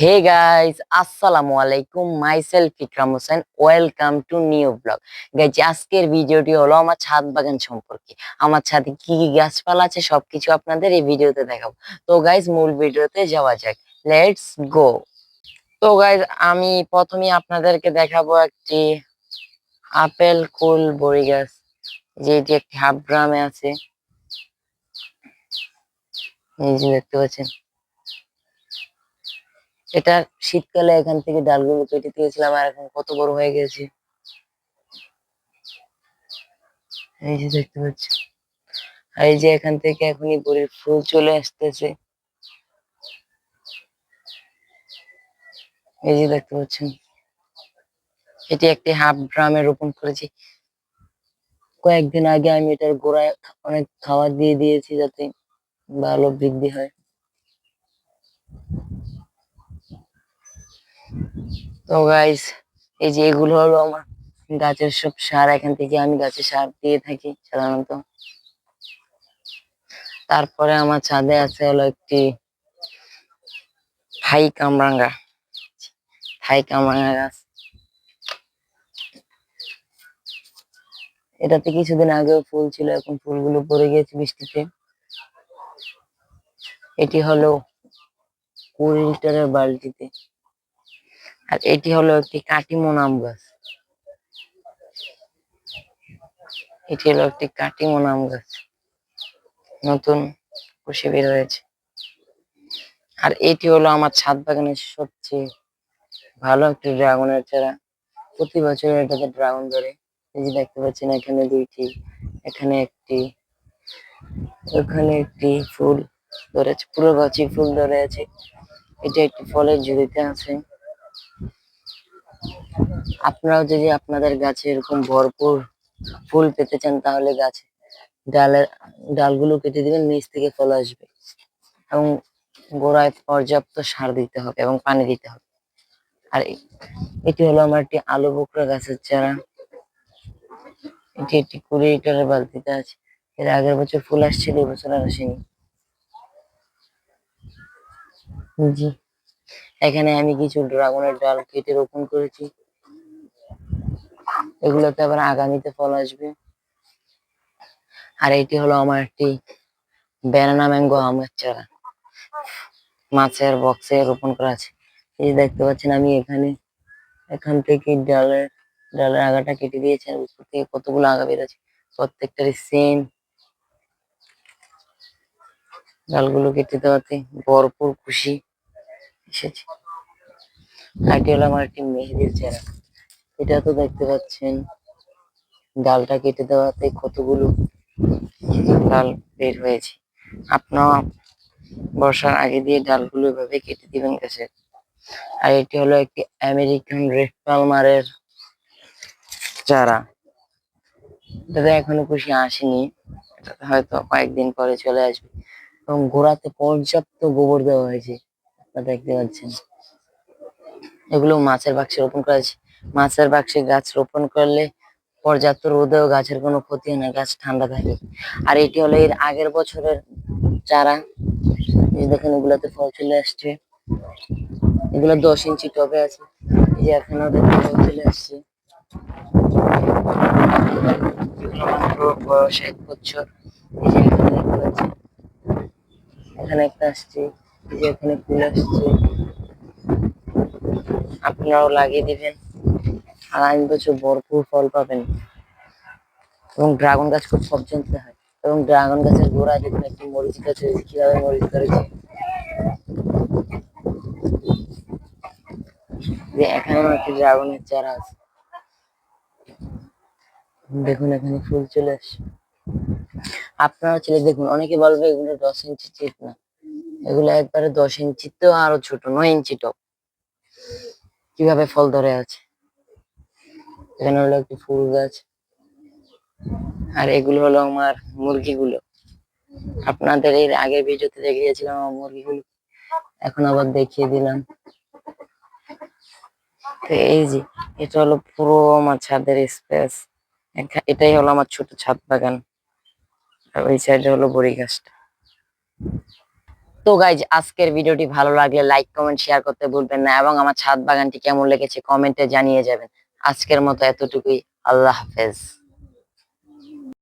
হে guys আসসালামু আলাইকুম myself Ikram Hossain welcome to new blog guys আজকের ভিডিওটি হলো আমার ছাদ বাগান সম্পর্কে। আমার ছাদে কি কি গাছপালা আছে সবকিছু আপনাদের এই ভিডিওতে দেখাবো। তো গাইজ মূল ভিডিওতে যাওয়া যাক। লেটস গো তো গাইজ আমি প্রথমে আপনাদেরকে দেখাবো একটি আপেল কুল বড়ি গাছ যেটি একটি হাফ গ্রামে আছে। এই যে দেখতে পাচ্ছেন। এটা শীতকালে এখান থেকে ডালগুলো কেটে দিয়েছিলাম, আর এখন কত বড় হয়ে গেছে। এই যে দেখতে পাচ্ছি। আর এই যে এখান থেকে এখনই বড়ির ফুল চলে আসতেছে। এই যে দেখতে পাচ্ছেন এটি একটি হাফ ড্রামে রোপণ করেছি। কয়েকদিন আগে আমি এটার গোড়ায় অনেক খাবার দিয়ে দিয়েছি যাতে ভালো বৃদ্ধি হয়। তো গাইস এই যে এগুলো হলো আমার গাছের সব সার। এখান থেকে আমি গাছে সার দিয়ে থাকি সাধারণত। তারপরে আমার ছাদে আছে হলো একটি থাই কামরাঙ্গা। থাই কামরাঙ্গা গাছ। এটাতে কিছুদিন আগেও ফুল ছিল, এখন ফুলগুলো পড়ে গিয়েছে বৃষ্টিতে। এটি হলো কুড়ি লিটারের বালতিতে। আর এটি হলো একটি কাটিমন আম গাছ। এটি হলো একটি কাটিমন আম গাছ। নতুন কুশি বের হয়েছে। আর এটি হলো আমার ছাদ বাগানের সবচেয়ে ভালো একটি ড্রাগনের চারা। প্রতি বছর এটাতে ড্রাগন ধরে। এই যে দেখতে পাচ্ছেন, এখানে দুইটি, এখানে একটি, ওখানে একটি ফুল ধরেছে। পুরো গাছে ফুল ধরে আছে। এটা একটি ফলের ঝুড়িতে আছে। আপনারাও যদি আপনাদের গাছে এরকম ভরপুর ফুল পেতে চান, তাহলে গাছে ডালের, ডালগুলো কেটে দিবেন, নিচ থেকে ফল আসবে। এবং গোড়ায় পর্যাপ্ত সার দিতে হবে এবং পানি দিতে হবে। আর এটি হলো আমার একটি আলু বোকরা গাছের চারা। এটি একটি কুড়ি লিটারের বালতিতে আছে। এর আগের বছর ফুল আসছিল এবছর আর আসেনি। জি। এখানে আমি কিছু ড্রাগনের ডাল কেটে রোপণ করেছি। এগুলোতে আবার আগামীতে ফল আসবে। আর এটি হলো আমার একটি ব্যানানা ম্যাঙ্গো আমের চারা। মাছের বক্সে রোপণ করা আছে। এই দেখতে পাচ্ছেন আমি এখানে, এখান থেকে ডালের ডালের আগাটা কেটে দিয়েছি আর উপর থেকে কতগুলো আগা বেরোচ্ছে প্রত্যেকটারই সেম ডালগুলো কেটে দেওয়াতে ভরপুর খুশি এসেছে। আমার একটি মেহেদির চারা। এটা তো দেখতে পাচ্ছেন। ডালটা কেটে দেওয়াতে কতগুলো ডাল বের হয়েছে। আপনার বর্ষার আগে দিয়ে ডালগুলো এভাবে কেটে দিবেন গাছের আর এটি হলো একটি আমেরিকান রেড পালমারের চারা। এটাতে এখনও খুশি আসেনি। হয়তো কয়েকদিন পরে চলে আসবে। এবং গোড়াতে পর্যাপ্ত গোবর দেওয়া হয়েছে। আপনারা দেখতে পাচ্ছেন। এগুলো মাছের বাক্সে রোপণ করা আছে মাছের বাক্সে গাছ রোপণ করলে পর্যাপ্ত রোদেও গাছের কোনো ক্ষতি হয় না, গাছ ঠান্ডা থাকে। আর এটি হলো এর আগের বছরের চারা। দেখেন, এগুলাতে ফল চলে আসছে। এগুলো দশ ইঞ্চি টবে আছে। এই যে এখানে ফল চলে আসছে। এখানে একটা আসছে। এই যে এখানে ফুল আসছে। আপনারাও লাগিয়ে দিবেন। আর আইন বছর ভরপুর ফল পাবেন। এবং ড্রাগন গাছ খুব পছন্দ হয়। এবং ড্রাগন গাছের গোড়ায় দেখুন, একটি মরিচ গাছ হয়েছে কীভাবে মরিচ ধরেছে যে এখানেও একটি ড্রাগনের চারা আছে। দেখুন, এখানে ফুল চলে আসছে। আপনারা ছেলে দেখুন, অনেকে বলবে এগুলো দশ ইঞ্চি চিট না। এগুলো একবারে দশ ইঞ্চি তো আরও ছোট, নয় ইঞ্চি টপ। কীভাবে ফল ধরে আছে? এখানে হলো একটি ফুল গাছ। আর এগুলো হলো আমার মুরগিগুলো। আপনাদের এর আগের ভিডিওতে দেখিয়েছিলাম আমার মুরগিগুলো। এখন আবার দেখিয়ে দিলাম। তো এই যে, এটা হলো পুরো আমার ছাদের স্পেস এটাই হলো আমার ছোট ছাদ বাগান। আর ওই সাইডে হলো বড়ি গাছটা। তো গাইজ আজকের ভিডিওটি ভালো লাগলে লাইক কমেন্ট শেয়ার করতে ভুলবেন না এবং আমার ছাদ বাগানটি কেমন লেগেছে কমেন্টে জানিয়ে যাবেন। আজকের মতো এতটুকুই। আল্লাহ হাফেজ।